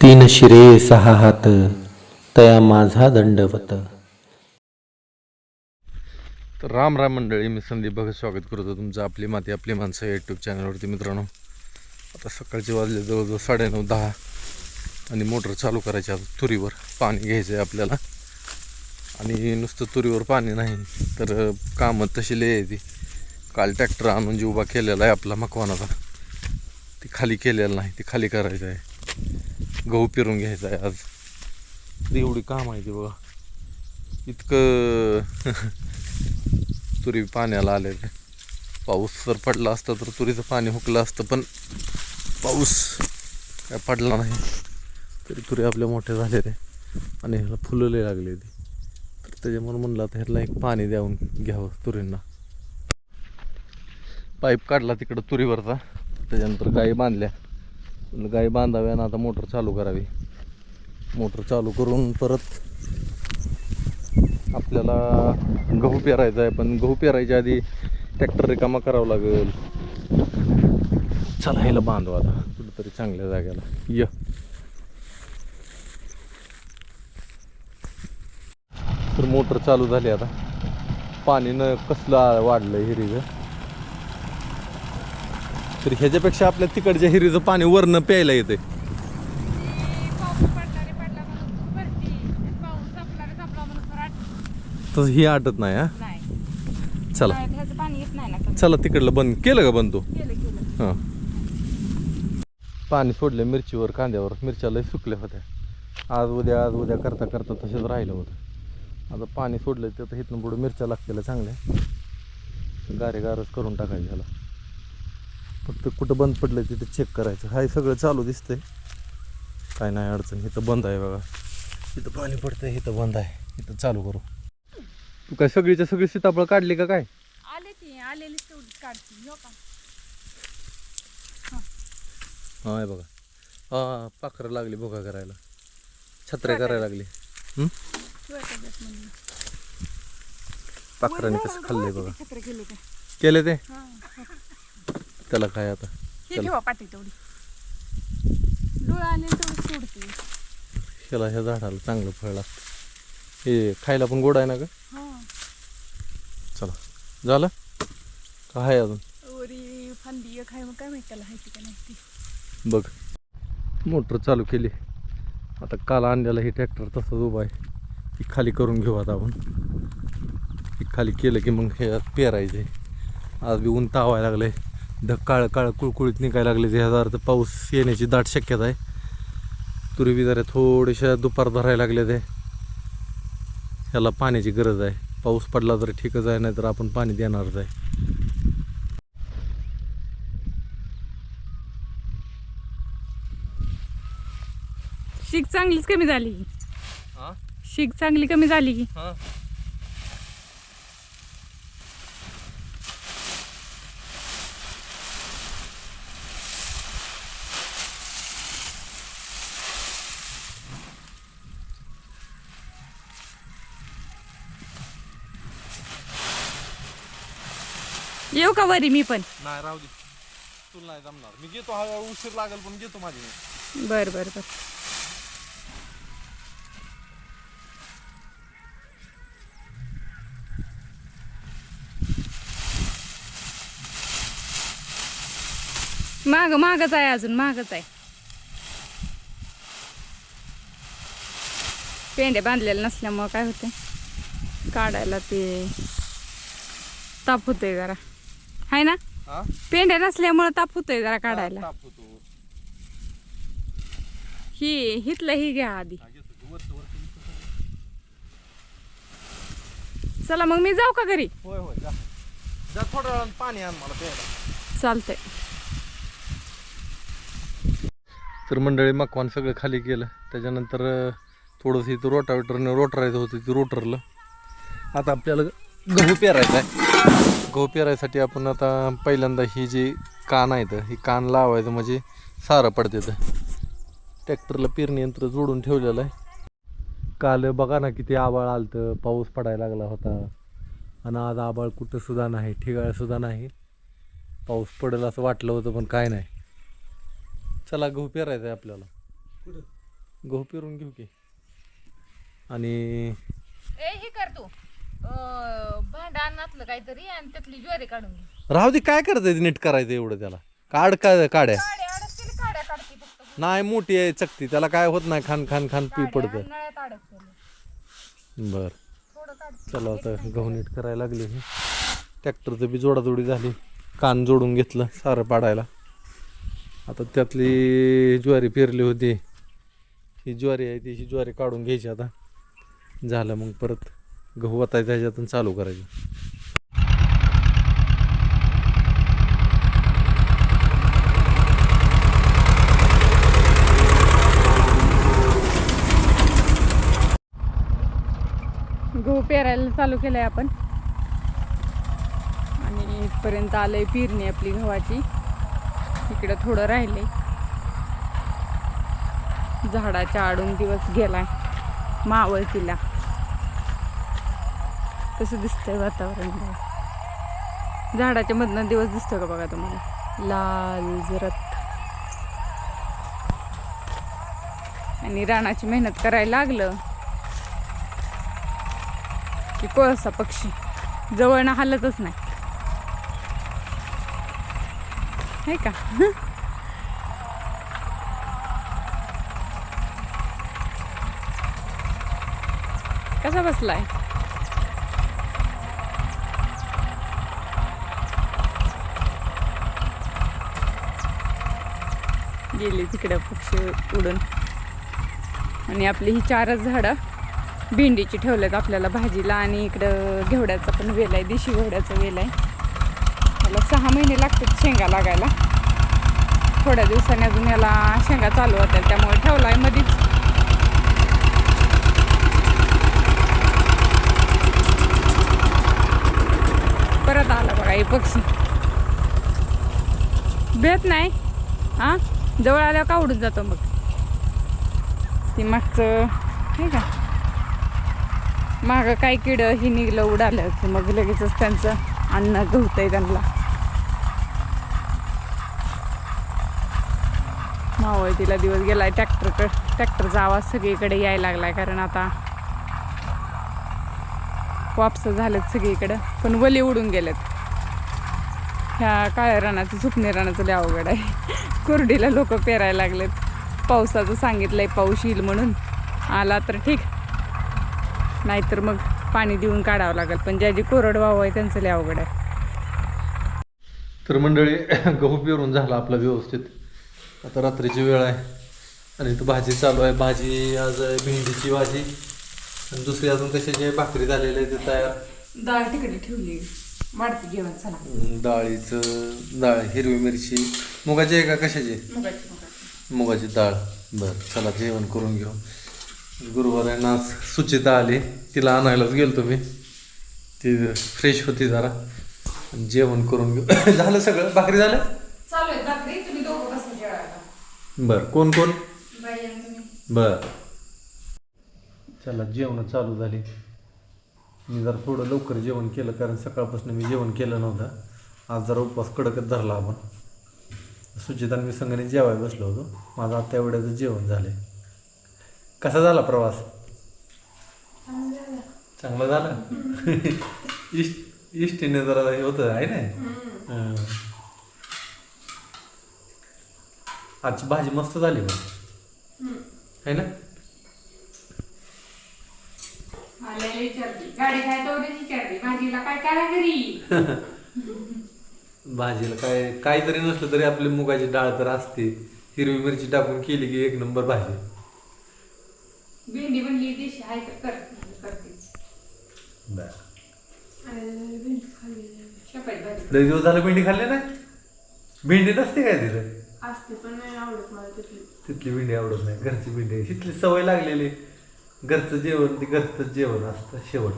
तीन शिरे सहा हात तया माझा दंडवत. तर राम राम मंडळी मी संदीप भगत स्वागत करतो तुमचं आपली माती आपली माणसं या यूट्यूब चॅनलवरती मित्रांनो. आता सकाळचे वाजले जवळजवळ साडेनऊ दहा. आणि मोटर चालू करायची आता तुरीवर पाणी घ्यायचं आहे आपल्याला. आणि नुसतं तुरीवर पाणी नाही तर कामं तशी लय ती. काल ट्रॅक्टर आणून जी उभा केलेला आहे आपला मकवानाचा. ती खाली केलेला नाही ती खाली करायचं आहे. गहू पेरून घ्यायचा आहे आज. एवढी काम आहे ती बघा. इतकं तुरी पाण्याला आले पाऊस जर पडला असता तर तुरीचं पाणी हुकलं असतं पण पाऊस काय पडला नाही. तरी तुरी आपल्या मोठे झाले ते आणि ह्याला फुलं लय लागले ती तर त्याच्यामुळे म्हणलं आता ह्याला एक पाणी द्यावून घ्यावं तुरींना. पाईप काढला तिकडं तुरीवरचा. त्याच्यानंतर गाई बांधल्या. गाय गाई बांधाव्या आणि आता मोटर चालू करावी. मोटर चालू करून परत आपल्याला गहू पेरायचा आहे. पण गहू पेरायच्या आधी ट्रॅक्टर रिकामा करावं लागेल. चला ह्याला बांधू आता. कुठंतरी चांगल्या जागेला. य. तर मोटर चालू झाली आता. पाणी न कसलं वाढलं हिरीचं? तर ह्याच्यापेक्षा आपल्या तिकडच्या हिरीचं पाणी वरनं प्यायला येते तसं ही आटत नाही हा? चला. चला तिकडलं बंद. केलं का बंद तू? हां. पाणी सोडलं मिरचीवर कांद्यावर. मिरच्या लय सुकल्या होत्या. आज उद्या आज उद्या करता करता तसेच राहिलं होतं. आता पाणी सोडलं तर इथनं पुढं मिरच्या लागतील चांगल्या. गारे गारच करून टाकायचं ह्याला. फक्त कुठं बंद पडलं तिथे चेक करायचं. हाय सगळं चालू दिसतंय. काय नाही अडचण. इथं बंद आहे बघा. इथं पाणी पडतंय इथं बंद आहे. इथं चालू करू. तू काय सगळीच्या सगळी सीताफळ काढली का काय? आले ती आलेली तेवढीच काढते. हो का? हा. आहे बघा. हा पाखरं लागली भोगा करायला. छत्र्या करायला लागली. हं? पाखराने कसं खाल्लंय बघा. केले ते. त्याला काय आता. हे चला. ठेवा पाठी तेवढी. डोळा आले तेवढी सोडते. ह्याला ह्या झाडाला चांगलं फळ लागतं. हे खायला पण गोड आहे ना ग? हा. चला. झालं? का आहे अजून? वरी फांदी एक आहे मग काय माहिती त्याला हायची का नाही ती बघ. मोटर चालू केली. आता काल आणलेला हे ट्रॅक्टर तसंच उभा आहे. ती खाली करून घेऊ आता आपण. ती खाली केलं की मग हे पेरायचे आज बी ऊन तावायला लागले ढग काळ काळ कुळकुळीत निघायला लागले. ह्याचा अर्थ पाऊस येण्याची दाट शक्यता आहे. तुरी जरा थोड्याशा दुपार धरायला लागले ते. ह्याला पाण्याची गरज आहे. पाऊस पडला तर ठीकच आहे नाहीतर आपण पाणी देणारच आहे. शीक चांगलीच कमी झाली. हां? शीक चांगली कमी झाली. येऊ का वरी मी पण? नाही राहू दे. तुला नाही जमणार. मी घेतो हा उशीर लागेल पण घेतो माझी बर बर बर. माग मागच आहे अजून मागच आहे. पेंडे बांधलेले नसल्यामुळं काय होते काढायला ते ताप होतोय जरा. हाय ना? हा? पेंड्या नसल्यामुळं ताप होतोय जरा काढायला. ताप होतो ही हिथलं ही घ्या आधी. हा, घेतो ते वरचं वरचं चला मग मी जाऊ का घरी? होय होय जा. जा थोड्या वेळानं पाणी आण मला प्यायला. चालतंय. तर मंडळी मकवान सगळं खाली केलं. त्याच्यानंतर अं, थोडंसं इथं रोटावेटरने रोटरायचं होतं ते रोटरलं आता आपल्याला गहू पेरायचा आहे. गहू पेरायसाठी आपण आता पहिल्यांदा ही जी कान आहे तर ही कान लावायचं म्हणजे सारं पडते तर ट्रॅक्टरला पेरणी यंत्र जोडून ठेवलेलं आहे. काल बघा ना किती आबाळ आलतं पाऊस पडायला लागला होता. आणि आज आबाळ कुठं सुद्धा नाही ठिगाळ सुद्धा नाही. पाऊस पडेल असं वाटलं होतं पण काय नाही. चला गहू पेरायचं आहे आपल्याला. गहू पेरून घेऊ की. आणि ए हे कर तू. भांडा आणलं काहीतरी आणि त्यातली ज्वारी काढून घे. राहू दे काय ते नीट करायचं एवढं त्याला? काढ काय काड्या? काड्या अडकतील काड्या काढते फक्त. नाही मोठी आहे चकती. त्याला काय होत नाही खान खान खान पी पडतं. नळ्यात अडकतील. बर. थोडं काढ. चला आता गहू नीट करायला लागले ट्रॅक्टरचं बी जोडाजोडी झाली. कान जोडून घेतलं सारं पाडायला. आता त्यातली ज्वारी पेरली होती. ही ज्वारी आहे ती ही ज्वारी काढून घ्यायची आता. झालं मग परत. गहू वाटायचं ह्याच्यातून चालू करायचं. गहू पेरायला चालू केलंय आपण. आणि इथपर्यंत आलंय पेरणी आपली गव्हाची. इकडं थोडं राहिलंय. झाडाच्या आडून दिवस गेलाय. मावळतीला. कसं दिसतंय वातावरण झाडाच्या मधनं दिवस दिसतोय का बघा तुम्हाला? लाल जरत. आणि रानाची मेहनत करायला लागलं की कोळसा पक्षी. जवळ ना हलतच नाही. आहे का? कसा बसलाय? गेले तिकडं पक्षी उडून. आणि आपली ही चारच झाडं भेंडीची ठेवल्यात आपल्याला भाजीला आणि इकडं घेवड्याचा पण वेल आहे देशी घेवड्याचा वेल आहे त्याला सहा महिने लागतात शेंगा लागायला. थोड्या दिवसांनी अजून याला शेंगा चालू होत्या त्यामुळे ठेवला आहे मधीच. परत आला बघा हे पक्षी. भेट नाही हां? जवळ आल्यावर का उडून जातो मग? ती मागचं नाही का? मागं काय किड हे निघलं उडालं की मग लगेचच त्यांचं अन्न गवतंय त्यांना. मावळतीला दिवस गेलाय ट्रॅक्टर ट्रॅक्टरचा आवाज सगळीकडे यायला लागलाय कारण आता वापस झालेत सगळीकडं. पण वली उडून गेलेत. ह्या काळ्या रानाचं सुकणे रानाचं लय अवघड आहे. कुरडीला लोक पेरायला लागलेत. पावसाचं सांगितलंय पाऊस येईल म्हणून. आला तर ठीक. नाहीतर मग पाणी देऊन काढावं लागेल. पण ज्याची कोरडवाहू आहे त्यांचं लय अवघड आहे. तर मंडळी गहू पेरून झाला आपला व्यवस्थित. आता रात्रीची वेळ आहे. आणि इथं भाजी चालू आहे. भाजी आज आहे भेंडीची भाजी. आणि दुसरी अजून कशाची आहे? भाकरी झालेली आहे ते तयार. डाळ तिकडे ठेवली. जेवण चला. डाळीचं डाळ हिरवी मिरची. मुगाची आहे का कशाची? मुगाची मुगाची. मुगाची डाळ. बरं चला जेवण करून घेऊ. गुरुवार आहे ना आज सुचिता आली. तिला आणायलाच गेलो तुम्ही ती फ्रेश होती जरा. जेवण करून घेऊ. झालं सगळं? भाकरी झालं चालू आहे रात्री तुम्ही दोघं कसं जेवायला. बर कोण कोण? बर. चला जेवण चालू झाली. मी जरा थोडं लवकर जेवण केलं कारण सकाळपासून मी जेवण केलं नव्हतं. आज जरा उपवास कडकच धरला आपण. सुचिता आणि मी संघाने जेवायला बसलो होतो. माझं आता एवढ्याचं जेवण झालंय. कसा झाला प्रवास? चांगला झाला. इष्ट इष्टीने जरा होतं आहे ना. आजची भाजी मस्त झाली बघ आहे ना? गाडी काय तेवढीच भाजीला काय करा घरी? भाजीला काय काहीतरी नसलं तरी आपली मुगाची डाळ तर असते. हिरवी मिरची टाकून केली की एक नंबर भाजी. भेंडी बनली देशी आहे तर कर. करतेच. शपात भाजी. लय दिवस झालं भेंडी खाल्ली नाही? भेंडी नसते काय तिथं? असते पण नाही आवडत मला तिथली. तिथली भेंडी आवडत नाही. घरची भेंडी आहे. तिथली सवय लागलेली घरचं जेवण ते घरचं जेवण असतं शेवट.